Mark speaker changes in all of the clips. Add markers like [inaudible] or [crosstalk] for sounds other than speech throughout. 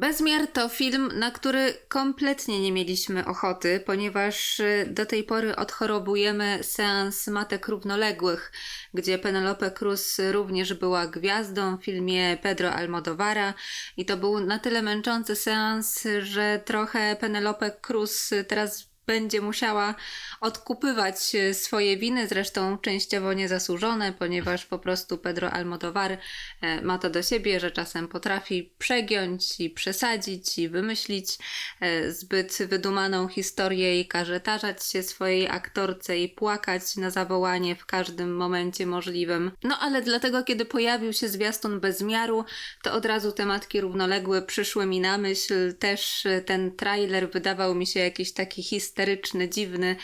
Speaker 1: Bezmiar to film, na który kompletnie nie mieliśmy ochoty, ponieważ y, do tej pory odchorobujemy seans matek równoległych, gdzie Penelope Cruz również była gwiazdą w filmie Pedro Almodovara i to był na tyle męczący seans, że trochę Penelope Cruz teraz będzie musiała odkupywać e, swoje winy, zresztą częściowo niezasłużone, ponieważ po prostu Pedro Almodovar e, ma to do siebie, że czasem potrafi przegiąć i przesadzić i wymyślić e, zbyt wydumaną historię i każe tarzać się swojej aktorce i płakać na zawołanie w każdym momencie możliwym. No ale dlatego, kiedy pojawił się zwiastun bezmiaru, to od razu tematki równoległe przyszły mi na myśl. Też ten trailer wydawał mi się jakiś taki histeryczny, dziwny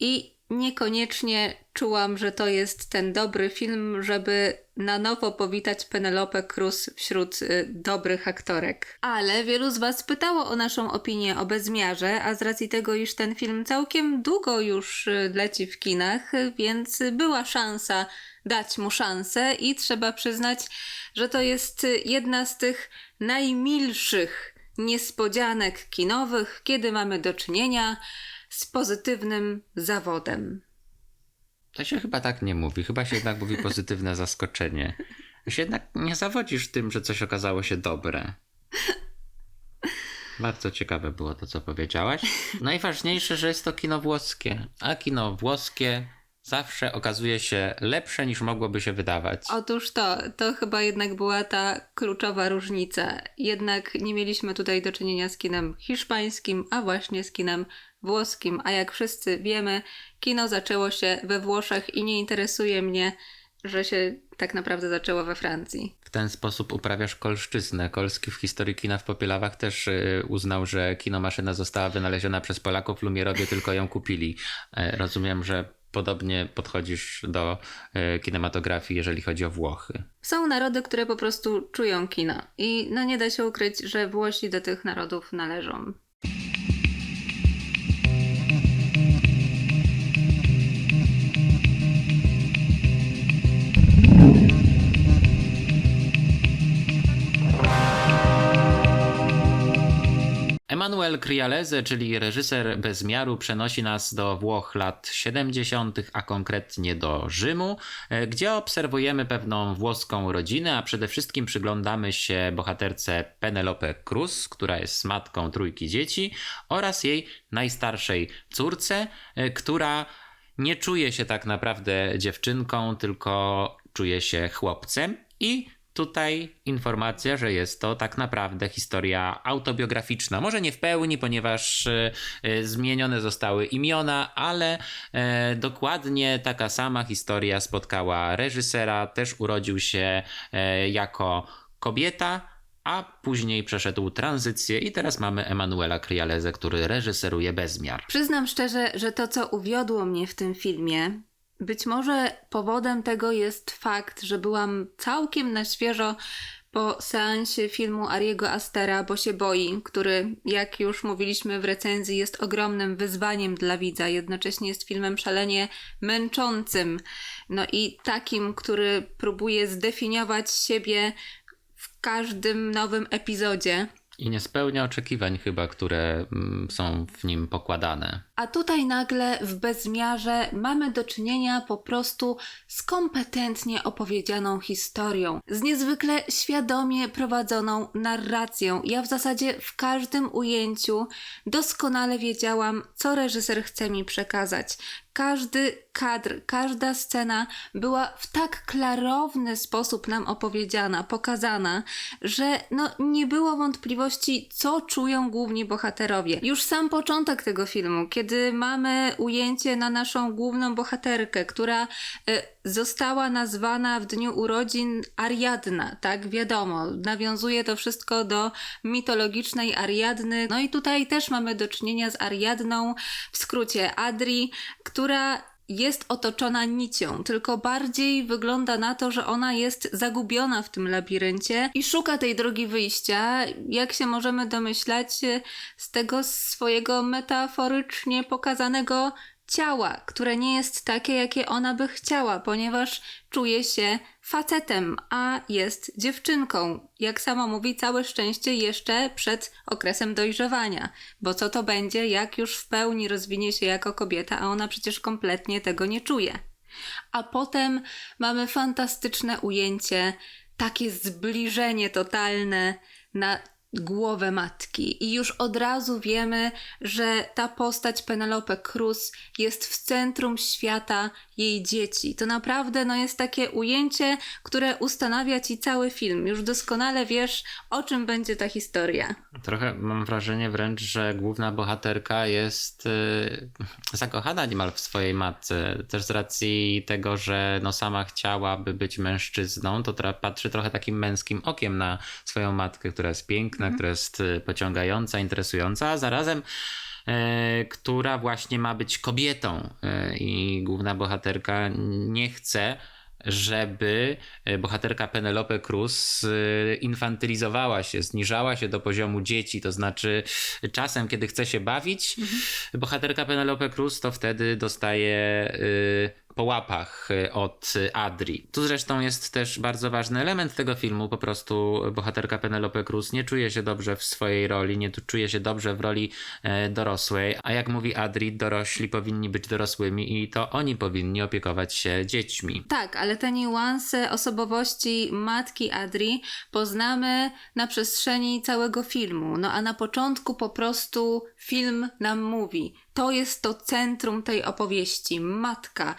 Speaker 1: i niekoniecznie czułam, że to jest ten dobry film, żeby na nowo powitać Penelope Cruz wśród y, dobrych aktorek. Ale wielu z Was pytało o naszą opinię o Bezmiarze, a z racji tego, iż ten film całkiem długo już y, leci w kinach, więc była szansa dać mu szansę i trzeba przyznać, że to jest jedna z tych najmilszych niespodzianek kinowych, kiedy mamy do czynienia z pozytywnym zawodem.
Speaker 2: To się chyba tak nie mówi. Chyba się jednak mówi pozytywne zaskoczenie. Się jednak nie zawodzisz tym, że coś okazało się dobre. Bardzo ciekawe było to, co powiedziałaś. Najważniejsze, że jest to kino włoskie, a kino włoskie zawsze okazuje się lepsze niż mogłoby się wydawać.
Speaker 1: Otóż to, to chyba jednak była ta kluczowa różnica. Jednak nie mieliśmy tutaj do czynienia z kinem hiszpańskim, a właśnie z kinem włoskim. A jak wszyscy wiemy, kino zaczęło się we Włoszech i nie interesuje mnie, że się tak naprawdę zaczęło we Francji.
Speaker 2: W ten sposób uprawiasz kolszczyznę. Kolski w historii kina w Popielawach też y, uznał, że kinomaszyna została wynaleziona przez Polaków, Lumierowie tylko ją kupili. E, rozumiem, że podobnie podchodzisz do e, kinematografii, jeżeli chodzi o Włochy.
Speaker 1: Są narody, które po prostu czują kino i no nie da się ukryć, że Włosi do tych narodów należą.
Speaker 2: Emanuel Crialese, czyli reżyser bez miaru, przenosi nas do Włoch lat 70., a konkretnie do Rzymu, e, gdzie obserwujemy pewną włoską rodzinę, a przede wszystkim przyglądamy się bohaterce Penelope Cruz, która jest matką trójki dzieci, oraz jej najstarszej córce, e, która nie czuje się tak naprawdę dziewczynką, tylko czuje się chłopcem i tutaj informacja, że jest to tak naprawdę historia autobiograficzna. Może nie w pełni, ponieważ e, e, zmienione zostały imiona, ale e, dokładnie taka sama historia spotkała reżysera. Też urodził się jako kobieta, a później przeszedł tranzycję i teraz mamy Emanuela Crialeze, który reżyseruje Bezmiar.
Speaker 1: Przyznam szczerze, że to co uwiodło mnie w tym filmie, być może powodem tego jest fakt, że byłam całkiem na świeżo po seansie filmu Ariego Astera, bo się boi, który, jak już mówiliśmy w recenzji, jest ogromnym wyzwaniem dla widza, jednocześnie jest filmem szalenie męczącym, no i takim, który próbuje zdefiniować siebie w każdym nowym epizodzie.
Speaker 2: I nie spełnia oczekiwań chyba, które mm, są w nim pokładane.
Speaker 1: A tutaj nagle w bezmiarze mamy do czynienia po prostu z kompetentnie opowiedzianą historią, z niezwykle świadomie prowadzoną narracją. Ja w zasadzie w każdym ujęciu doskonale wiedziałam, co reżyser chce mi przekazać. Każdy kadr, każda scena była w tak klarowny sposób nam opowiedziana, pokazana, że no, nie było wątpliwości, co czują główni bohaterowie. Już sam początek tego filmu, kiedy mamy ujęcie na naszą główną bohaterkę, która e, została nazwana w dniu urodzin Ariadna, tak wiadomo, nawiązuje to wszystko do mitologicznej Ariadny. No i tutaj też mamy do czynienia z Ariadną, w skrócie Adri, która jest otoczona nicią, tylko bardziej wygląda na to, że ona jest zagubiona w tym labiryncie i szuka tej drogi wyjścia, jak się możemy domyślać z tego swojego metaforycznie pokazanego ciała, które nie jest takie, jakie ona by chciała, ponieważ czuje się facetem, a jest dziewczynką. Jak sama mówi, całe szczęście jeszcze przed okresem dojrzewania, bo co to będzie, jak już w pełni rozwinie się jako kobieta, a ona przecież kompletnie tego nie czuje. A potem mamy fantastyczne ujęcie, takie zbliżenie totalne na głowę matki. I już od razu wiemy, że ta postać Penelope Cruz jest w centrum świata jej dzieci. To naprawdę no, jest takie ujęcie, które ustanawia ci cały film. Już doskonale wiesz, o czym będzie ta historia.
Speaker 2: Trochę mam wrażenie wręcz, że główna bohaterka jest y, zakochana niemal w swojej matce. Też z racji tego, że no sama chciałaby być mężczyzną, to patrzy trochę takim męskim okiem na swoją matkę, która jest piękna, która jest y, pociągająca, interesująca, a zarazem e, która właśnie ma być kobietą e, i główna bohaterka nie chce, żeby e, bohaterka Penelope Cruz e, infantylizowała się, zniżała się do poziomu dzieci, to znaczy czasem, kiedy chce się bawić, bohaterka Penelope Cruz to wtedy dostaje e, po łapach e, od Adri. Tu zresztą jest też bardzo ważny element tego filmu, po prostu bohaterka Penelope Cruz nie czuje się dobrze w swojej roli, nie czuje się dobrze w roli e, dorosłej, a jak mówi Adri, dorośli powinni być dorosłymi i to oni powinni opiekować się dziećmi.
Speaker 1: Tak, ale te niuanse osobowości matki Adri poznamy na przestrzeni całego filmu. No a na początku po prostu film nam mówi: to jest to centrum tej opowieści matka.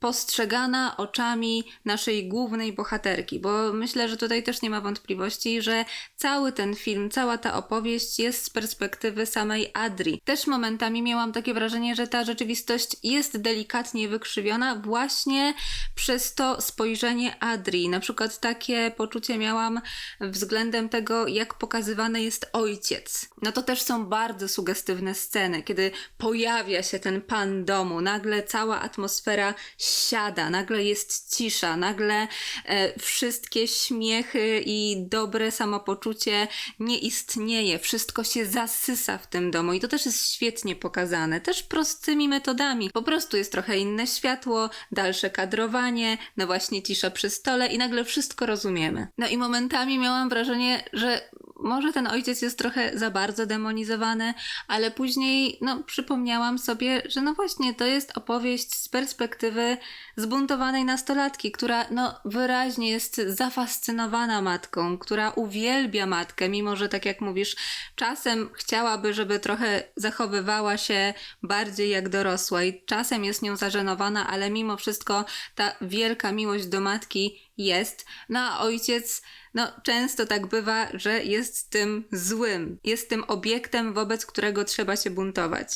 Speaker 1: Postrzegana oczami naszej głównej bohaterki, bo myślę, że tutaj też nie ma wątpliwości, że cały ten film, cała ta opowieść jest z perspektywy samej Adri. Też momentami miałam takie wrażenie, że ta rzeczywistość jest delikatnie wykrzywiona właśnie przez to spojrzenie Adri. Na przykład takie poczucie miałam względem tego, jak pokazywany jest ojciec. No to też są bardzo sugestywne sceny, kiedy pojawia się ten pan domu, nagle cała atmosfera siada, nagle jest cisza, nagle e, wszystkie śmiechy i dobre samopoczucie nie istnieje, wszystko się zasysa w tym domu i to też jest świetnie pokazane, też prostymi metodami. Po prostu jest trochę inne światło, dalsze kadrowanie, no właśnie cisza przy stole i nagle wszystko rozumiemy. No i momentami miałam wrażenie, że może ten ojciec jest trochę za bardzo demonizowany, ale później no, przypomniałam sobie, że no właśnie to jest opowieść z perspektywy zbuntowanej nastolatki, która no wyraźnie jest zafascynowana matką, która uwielbia matkę, mimo że tak jak mówisz, czasem chciałaby, żeby trochę zachowywała się bardziej jak dorosła i czasem jest nią zażenowana, ale mimo wszystko ta wielka miłość do matki jest. No a ojciec, no często tak bywa, że jest tym złym, jest tym obiektem, wobec którego trzeba się buntować.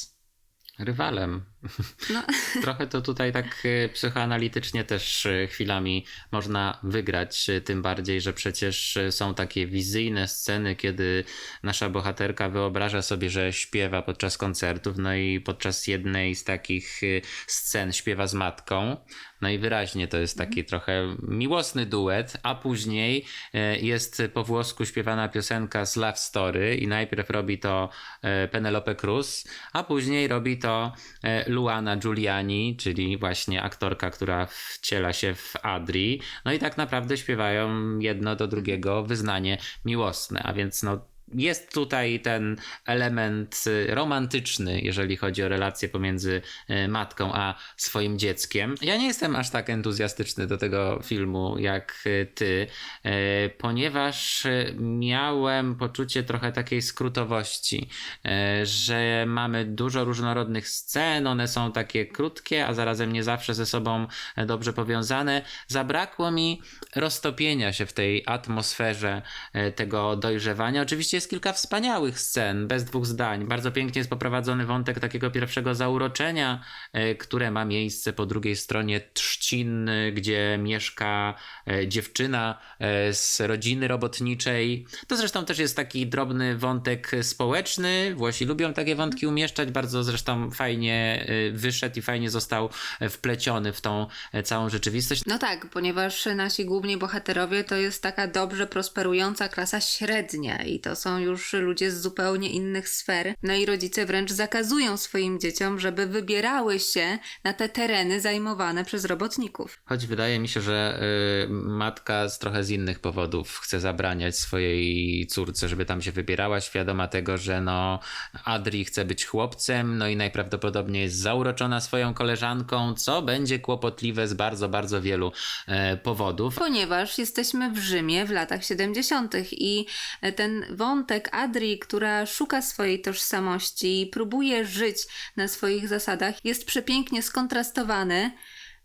Speaker 2: Rywalem.
Speaker 1: No. [laughs]
Speaker 2: Trochę to tutaj tak e, psychoanalitycznie też e, chwilami można wygrać, e, tym bardziej, że przecież są takie wizyjne sceny, kiedy nasza bohaterka wyobraża sobie, że śpiewa podczas koncertów, no i podczas jednej z takich scen śpiewa z matką. No i wyraźnie to jest taki trochę miłosny duet, a później jest po włosku śpiewana piosenka z Love Story i najpierw robi to Penelope Cruz, a później robi to Luana Giuliani, czyli właśnie aktorka, która wciela się w Adri. No i tak naprawdę śpiewają jedno do drugiego wyznanie miłosne, a więc no jest tutaj ten element y, romantyczny, jeżeli chodzi o relacje pomiędzy y, matką a swoim dzieckiem. Ja nie jestem aż tak entuzjastyczny do tego filmu jak y, ty, ponieważ miałem poczucie trochę takiej skrótowości, że mamy dużo różnorodnych scen, one są takie krótkie, a zarazem nie zawsze ze sobą e, dobrze powiązane. Zabrakło mi roztopienia się w tej atmosferze e, tego dojrzewania. Oczywiście jest kilka wspaniałych scen, bez dwóch zdań. Bardzo pięknie jest poprowadzony wątek takiego pierwszego zauroczenia, e, które ma miejsce po drugiej stronie trzcin, e, gdzie mieszka e, dziewczyna z rodziny robotniczej. To zresztą też jest taki drobny wątek społeczny. Włosi lubią takie wątki umieszczać. Bardzo zresztą fajnie wyszedł i fajnie został wpleciony w tą całą rzeczywistość.
Speaker 1: No tak, ponieważ nasi główni bohaterowie to jest taka dobrze prosperująca klasa średnia i to są są już ludzie z zupełnie innych sfer. No i rodzice wręcz zakazują swoim dzieciom, żeby wybierały się na te tereny zajmowane przez robotników.
Speaker 2: Choć wydaje mi się, że y, matka z trochę z innych powodów chce zabraniać swojej córce, żeby tam się wybierała, świadoma tego, że no Adri chce być chłopcem, no i najprawdopodobniej jest zauroczona swoją koleżanką, co będzie kłopotliwe z bardzo, bardzo wielu e, powodów.
Speaker 1: Ponieważ jesteśmy w Rzymie w latach 70. i ten wątek Adri, która szuka swojej tożsamości i próbuje żyć na swoich zasadach, jest przepięknie skontrastowany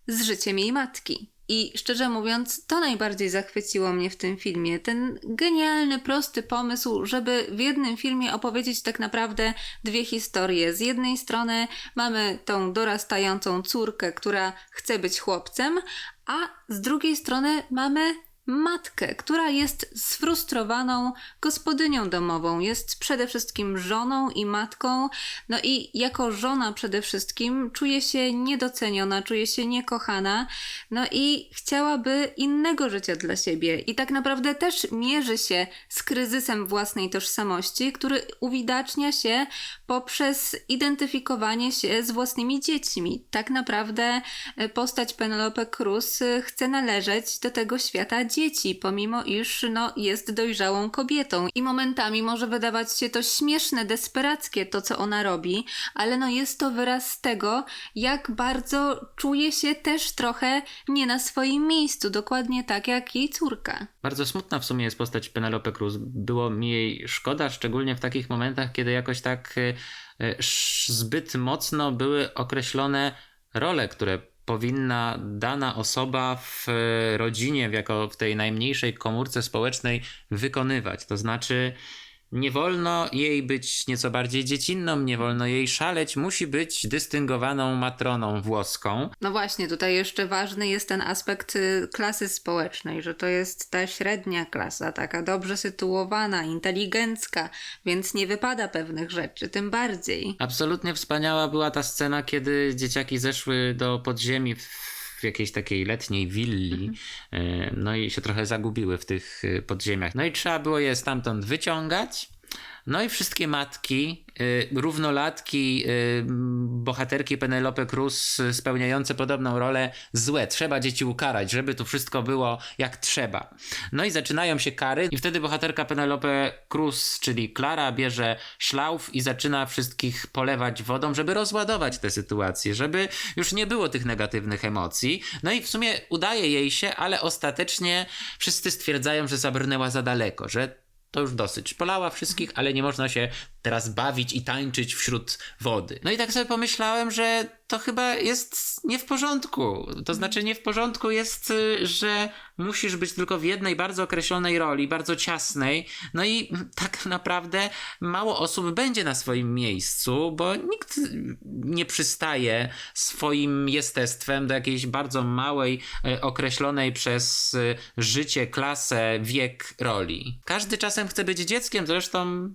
Speaker 1: z życiem jej matki. I szczerze mówiąc, to najbardziej zachwyciło mnie w tym filmie. Ten genialny, prosty pomysł, żeby w jednym filmie opowiedzieć tak naprawdę dwie historie. Z jednej strony mamy tą dorastającą córkę, która chce być chłopcem, a z drugiej strony mamy matkę, która jest sfrustrowaną gospodynią domową, jest przede wszystkim żoną i matką, no i jako żona przede wszystkim czuje się niedoceniona, czuje się niekochana, no i chciałaby innego życia dla siebie. I tak naprawdę też mierzy się z kryzysem własnej tożsamości, który uwidacznia się poprzez identyfikowanie się z własnymi dziećmi. Tak naprawdę e, postać Penelope Cruz e, chce należeć do tego świata dzieci, pomimo iż no, jest dojrzałą kobietą. I momentami może wydawać się to śmieszne, desperackie to, co ona robi, ale no jest to wyraz tego, jak bardzo czuje się też trochę nie na swoim miejscu, dokładnie tak jak jej córka.
Speaker 2: Bardzo smutna w sumie jest postać Penelope Cruz. Było mi jej szkoda, szczególnie w takich momentach, kiedy jakoś tak e, e, zbyt mocno były określone role, które powinna dana osoba w e, rodzinie, jako w tej najmniejszej komórce społecznej wykonywać. To znaczy, nie wolno jej być nieco bardziej dziecinną, nie wolno jej szaleć, musi być dystyngowaną matroną włoską.
Speaker 1: No właśnie, tutaj jeszcze ważny jest ten aspekt y, klasy społecznej, że to jest ta średnia klasa, taka dobrze sytuowana, inteligencka, więc nie wypada pewnych rzeczy, tym bardziej.
Speaker 2: Absolutnie wspaniała była ta scena, kiedy dzieciaki zeszły do podziemi w, w jakiejś takiej letniej willi, e, no i się trochę zagubiły w tych e, podziemiach. No i trzeba było je stamtąd wyciągać. No i wszystkie matki, y, równolatki, y, bohaterki Penelope Cruz y, spełniające podobną rolę, złe. Trzeba dzieci ukarać, żeby tu wszystko było jak trzeba. No i zaczynają się kary i wtedy bohaterka Penelope Cruz, czyli Klara, bierze szlauf i zaczyna wszystkich polewać wodą, żeby rozładować tę sytuację, żeby już nie było tych negatywnych emocji. No i w sumie udaje jej się, ale ostatecznie wszyscy stwierdzają, że zabrnęła za daleko, że to już dosyć. Polała wszystkich, ale nie można się teraz bawić i tańczyć wśród wody. No i tak sobie pomyślałem, że to chyba jest nie w porządku. To znaczy, nie w porządku jest, y, że musisz być tylko w jednej bardzo określonej roli, bardzo ciasnej. No i tak naprawdę mało osób będzie na swoim miejscu, bo nikt nie przystaje swoim jestestwem do jakiejś bardzo małej, y, określonej przez y, życie, klasę, wiek roli. Każdy czasem chce być dzieckiem, zresztą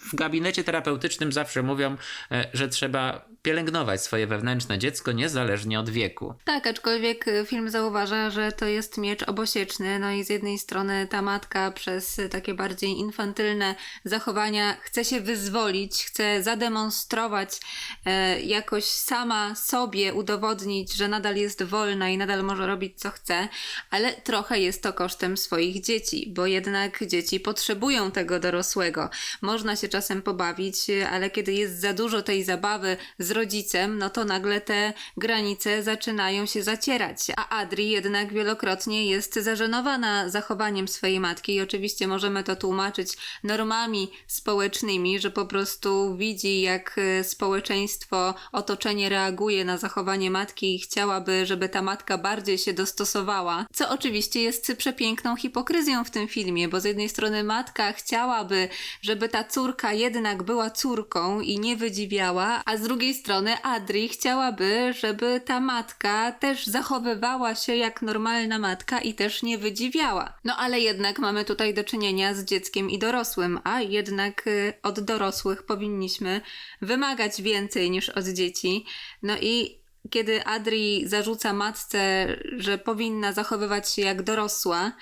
Speaker 2: w gabinecie terapeutycznym zawsze mówią, e, że trzeba pielęgnować swoje wewnętrzne dziecko niezależnie od wieku.
Speaker 1: Tak, aczkolwiek y, film zauważa, że to jest miecz obosieczny. No i z jednej strony ta matka przez takie bardziej infantylne zachowania chce się wyzwolić, chce zademonstrować e, jakoś sama sobie, udowodnić, że nadal jest wolna i nadal może robić co chce, ale trochę jest to kosztem swoich dzieci, bo jednak dzieci potrzebują tego dorosłego. Można się czasem pobawić, y, ale kiedy jest za dużo tej zabawy z rodzicem, no to nagle te granice zaczynają się zacierać. A Adri jednak wielokrotnie jest zażenowana zachowaniem swojej matki i oczywiście możemy to tłumaczyć normami społecznymi, że po prostu widzi jak e, społeczeństwo, otoczenie reaguje na zachowanie matki i chciałaby, żeby ta matka bardziej się dostosowała, co oczywiście jest przepiękną hipokryzją w tym filmie, bo z jednej strony matka chciałaby, żeby ta córka jednak była córką i nie wydziwiała, a z drugiej strony Adri chciałaby, żeby ta matka też zachowywała się jak normalna matka i też nie wydziwiała. No ale jednak mamy tutaj do czynienia z dzieckiem i dorosłym, a jednak y, od dorosłych powinniśmy wymagać więcej niż od dzieci. No i kiedy Adri zarzuca matce, że powinna zachowywać się jak dorosła,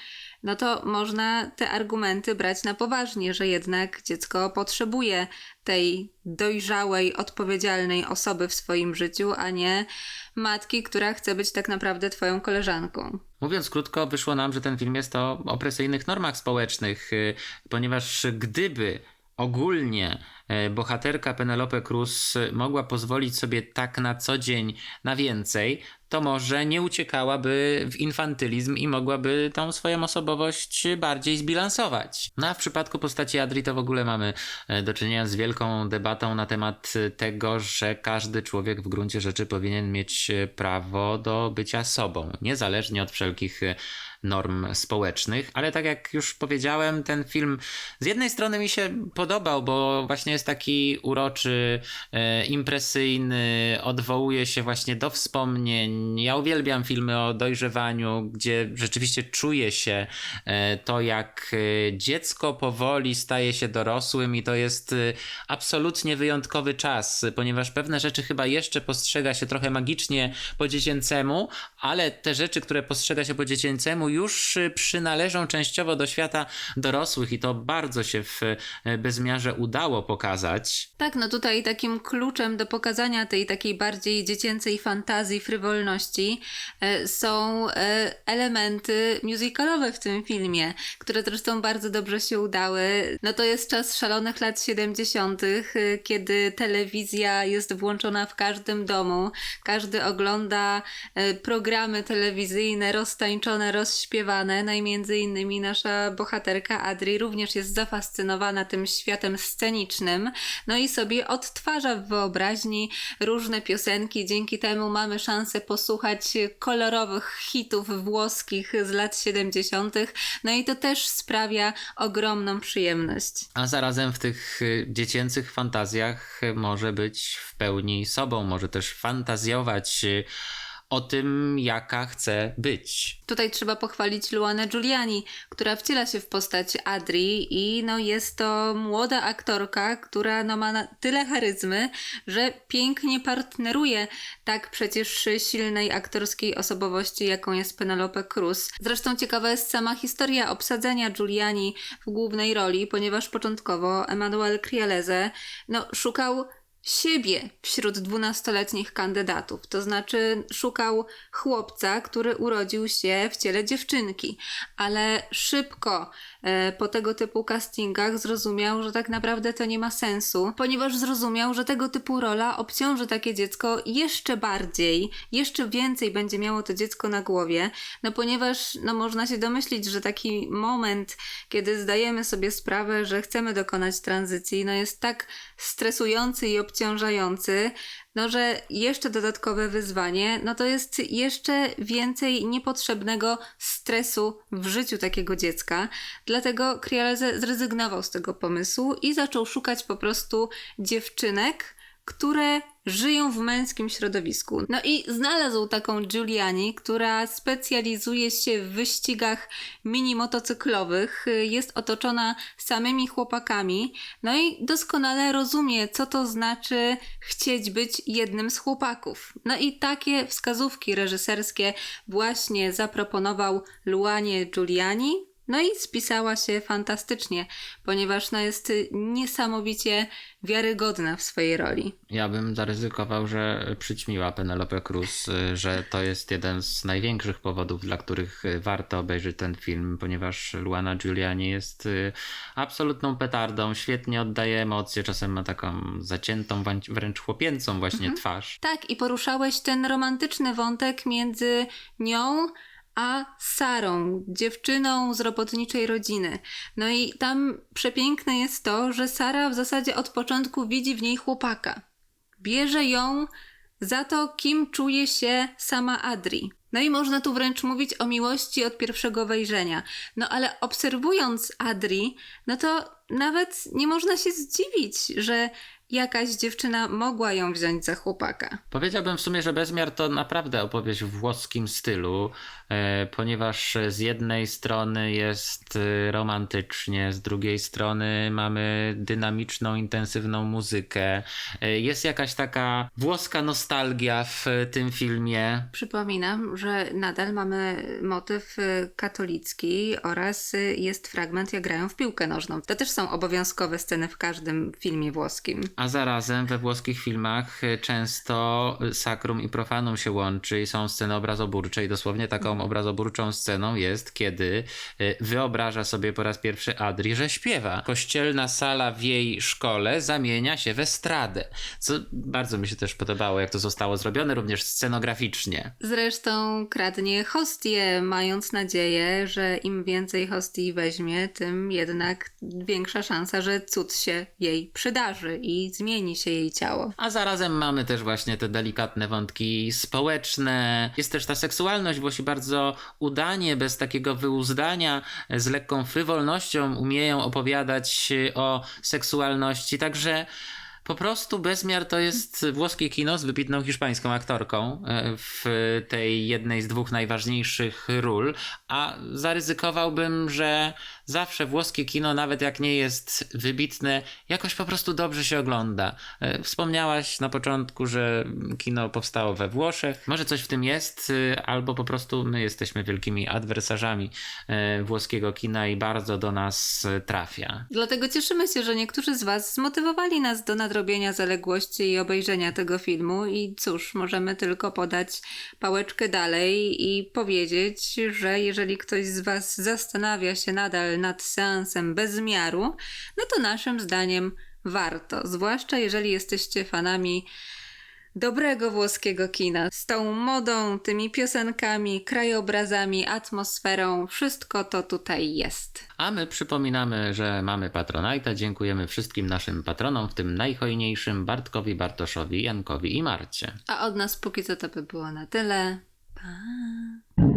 Speaker 1: no to można te argumenty brać na poważnie, że jednak dziecko potrzebuje tej dojrzałej, odpowiedzialnej osoby w swoim życiu, a nie matki, która chce być tak naprawdę twoją koleżanką.
Speaker 2: Mówiąc krótko, wyszło nam, że ten film jest o opresyjnych normach społecznych, y, ponieważ gdyby ogólnie e, bohaterka Penelope Cruz mogła pozwolić sobie tak na co dzień na więcej, to może nie uciekałaby w infantylizm i mogłaby tą swoją osobowość bardziej zbilansować. No a w przypadku postaci Adri to w ogóle mamy e, do czynienia z wielką debatą na temat tego, że każdy człowiek w gruncie rzeczy powinien mieć e, prawo do bycia sobą, niezależnie od wszelkich e, norm społecznych, ale tak jak już powiedziałem, ten film z jednej strony mi się podobał, bo właśnie jest taki uroczy, e, impresyjny, odwołuje się właśnie do wspomnień. Ja uwielbiam filmy o dojrzewaniu, gdzie rzeczywiście czuje się e, to, jak e, dziecko powoli staje się dorosłym i to jest absolutnie wyjątkowy czas, ponieważ pewne rzeczy chyba jeszcze postrzega się trochę magicznie po dziecięcemu, ale te rzeczy, które postrzega się po dziecięcemu, już y, przynależą częściowo do świata dorosłych i to bardzo się w y, bezmiarze udało pokazać.
Speaker 1: Tak, no tutaj takim kluczem do pokazania tej takiej bardziej dziecięcej fantazji, frywolności e, są e, elementy musicalowe w tym filmie, które zresztą bardzo dobrze się udały. No to jest czas szalonych lat 70., e, kiedy telewizja jest włączona w każdym domu, każdy ogląda e, programy telewizyjne roztańczone, rozśpiewane, no i między innymi nasza bohaterka Adri również jest zafascynowana tym światem scenicznym, no i sobie odtwarza w wyobraźni różne piosenki. Dzięki temu mamy szansę posłuchać kolorowych hitów włoskich z lat 70., no i to też sprawia ogromną przyjemność.
Speaker 2: A zarazem w tych y, dziecięcych fantazjach może być w pełni sobą, może też fantazjować y, o tym, jaka chce być.
Speaker 1: Tutaj trzeba pochwalić Luanę Giuliani, która wciela się w postać Adri i no jest to młoda aktorka, która no ma tyle charyzmy, że pięknie partneruje tak przecież silnej aktorskiej osobowości, jaką jest Penelope Cruz. Zresztą ciekawa jest sama historia obsadzenia Giuliani w głównej roli, ponieważ początkowo Emanuel Crialese no, szukał siebie wśród dwunastoletnich kandydatów. To znaczy, szukał chłopca, który urodził się w ciele dziewczynki, ale szybko e, po tego typu castingach zrozumiał, że tak naprawdę to nie ma sensu, ponieważ zrozumiał, że tego typu rola obciąży takie dziecko jeszcze bardziej, jeszcze więcej będzie miało to dziecko na głowie, no ponieważ no, można się domyślić, że taki moment, kiedy zdajemy sobie sprawę, że chcemy dokonać tranzycji, no jest tak stresujący i obciążający, no że jeszcze dodatkowe wyzwanie, no to jest jeszcze więcej niepotrzebnego stresu w życiu takiego dziecka. Dlatego Crialese zrezygnował z tego pomysłu i zaczął szukać po prostu dziewczynek, które żyją w męskim środowisku. No i znalazł taką Giuliani, która specjalizuje się w wyścigach mini motocyklowych, jest otoczona samymi chłopakami, no i doskonale rozumie, co to znaczy chcieć być jednym z chłopaków. No i takie wskazówki reżyserskie właśnie zaproponował Luanie Giuliani, no i spisała się fantastycznie, ponieważ no jest niesamowicie wiarygodna w swojej roli.
Speaker 2: Ja bym zaryzykował, że przyćmiła Penelope Cruz, że to jest jeden z największych powodów, dla których warto obejrzeć ten film, ponieważ Luana Giuliani jest y, absolutną petardą, świetnie oddaje emocje, czasem ma taką zaciętą, wręcz- wręcz chłopięcą właśnie twarz.
Speaker 1: Tak, i poruszałeś ten romantyczny wątek między nią a Sarą, dziewczyną z robotniczej rodziny. No i tam przepiękne jest to, że Sara w zasadzie od początku widzi w niej chłopaka. Bierze ją za to, kim czuje się sama Adri. No i można tu wręcz mówić o miłości od pierwszego wejrzenia. No ale obserwując Adri, no to nawet nie można się zdziwić, że jakaś dziewczyna mogła ją wziąć za chłopaka.
Speaker 2: Powiedziałbym w sumie, że Bezmiar to naprawdę opowieść w włoskim stylu, e, ponieważ z jednej strony jest e, romantycznie, z drugiej strony mamy dynamiczną, intensywną muzykę. E, Jest jakaś taka włoska nostalgia w tym filmie.
Speaker 1: Przypominam, że nadal mamy motyw katolicki oraz jest fragment, jak grają w piłkę nożną. To też są obowiązkowe sceny w każdym filmie włoskim.
Speaker 2: A zarazem we włoskich filmach e, często sakrum i profanum się łączy i są sceny obrazoburcze i dosłownie taką obrazoburczą sceną jest, kiedy e, wyobraża sobie po raz pierwszy Adri, że śpiewa. Kościelna sala w jej szkole zamienia się w estradę, co bardzo mi się też podobało, jak to zostało zrobione, również scenograficznie.
Speaker 1: Zresztą kradnie hostię, mając nadzieję, że im więcej hostii weźmie, tym jednak większa szansa, że cud się jej przydarzy i zmieni się jej ciało.
Speaker 2: A zarazem mamy też właśnie te delikatne wątki społeczne. Jest też ta seksualność, Włosi bardzo udanie, bez takiego wyuzdania, z lekką frywolnością umieją opowiadać o seksualności. Także po prostu Bezmiar to jest włoskie kino z wybitną hiszpańską aktorką e, w tej jednej z dwóch najważniejszych ról, a zaryzykowałbym, że zawsze włoskie kino, nawet jak nie jest wybitne, jakoś po prostu dobrze się ogląda. E, Wspomniałaś na początku, że kino powstało we Włoszech. Może coś w tym jest, e, albo po prostu my jesteśmy wielkimi adwersarzami włoskiego kina i bardzo do nas trafia.
Speaker 1: Dlatego cieszymy się, że niektórzy z Was zmotywowali nas do nadrobienia zaległości i obejrzenia tego filmu. I cóż, możemy tylko podać pałeczkę dalej i powiedzieć, że jeżeli ktoś z Was zastanawia się nadal nad seansem bez miaru, no to naszym zdaniem warto. Zwłaszcza jeżeli jesteście fanami dobrego włoskiego kina. Z tą modą, tymi piosenkami, krajobrazami, atmosferą, wszystko to tutaj jest.
Speaker 2: A my przypominamy, że mamy Patronite'a. Dziękujemy wszystkim naszym patronom, w tym najhojniejszym Bartkowi, Bartoszowi, Jankowi i Marcie.
Speaker 1: A od nas póki co to by było na tyle. Pa!